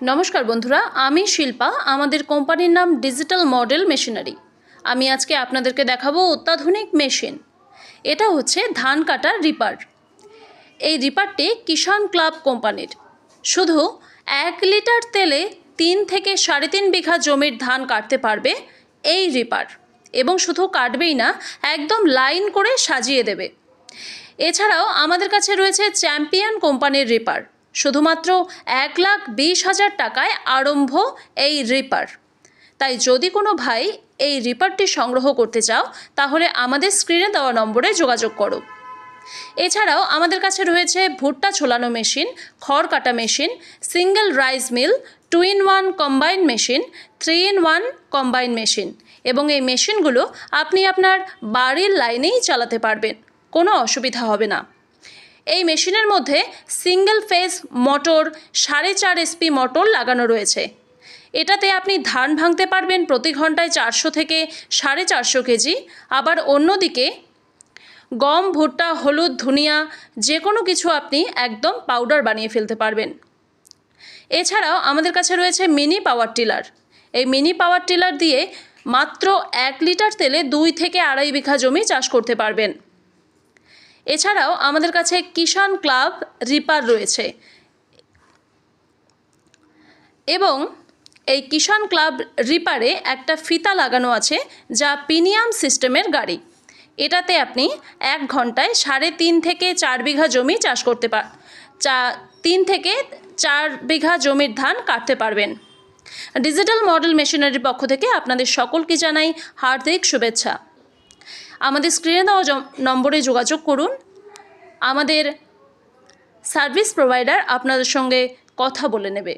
নমস্কার বন্ধুরা, আমি শিল্পা, আমাদের কোম্পানির নাম ডিজিটাল মডেল মেশিনারি আমি আজকে আপনাদেরকে দেখাবো অত্যাধুনিক মেশিন। এটা হচ্ছে ধান কাটার রিপার। এই রিপারটি কিষাণ ক্লাব কোম্পানির। শুধু এক লিটার তেলে তিন থেকে সাড়ে তিন বিঘা জমির ধান কাটতে পারবে এই রিপার এবং শুধু কাটবেই না, একদম লাইন করে সাজিয়ে দেবে। এছাড়াও আমাদের কাছে রয়েছে চ্যাম্পিয়ন কোম্পানির রিপার। শুধুমাত্র এক লাখ বিশ হাজার টাকায় আরম্ভ এই রিপার। তাই যদি কোনো ভাই এই রিপারটি সংগ্রহ করতে চাও, তাহলে আমাদের স্ক্রিনে দেওয়া নম্বরে যোগাযোগ করো। এছাড়াও আমাদের কাছে রয়েছে ভুট্টা ছোলানো মেশিন, খড় কাটা machine, single rice mill, two in one combine machine, three in one combine machine এবং এই মেশিনগুলো আপনি আপনার বাড়ির লাইনেই চালাতে পারবেন। কোনো অসুবিধা হবে না। এই মেশিনের মধ্যে সিঙ্গেল ফেজ মোটর সাড়ে চার এসপি মোটর লাগানো রয়েছে। এটাতে আপনি ধান ভাঙতে পারবেন প্রতি ঘন্টায় চারশো থেকে সাড়ে চারশো কেজি। আবার অন্যদিকে গম, ভুট্টা, হলুদ, ধনিয়া যে কোনো কিছু আপনি একদম পাউডার বানিয়ে ফেলতে পারবেন। এছাড়াও আমাদের কাছে রয়েছে মিনি পাওয়ার টিলার এই মিনি পাওয়ার টিলার দিয়ে মাত্র এক লিটার তেলে দুই থেকে আড়াই বিঘা জমি চাষ করতে পারবেন। এছাড়াও আমাদের কাছে কিষান ক্লাব রিপার রয়েছে। এবং এই কিষান ক্লাব রিপারে একটা ফিতা লাগানো আছে যা প্রিমিয়াম সিস্টেমের গাড়ি। এটাতে আপনি এক ঘন্টায় সাড়ে তিন থেকে চার বিঘা জমি চাষ করতে পার চা তিন থেকে চার বিঘা জমির ধান কাটতে পারবেন। ডিজিটাল মডেল মেশিনারির পক্ষ থেকে আপনাদের সকলকে জানাই হার্দিক শুভেচ্ছা। আমাদের স্ক্রিনে দেওয়া নম্বরে যোগাযোগ করুন। আমাদের সার্ভিস প্রোভাইডার আপনাদের সঙ্গে কথা বলে নেবে।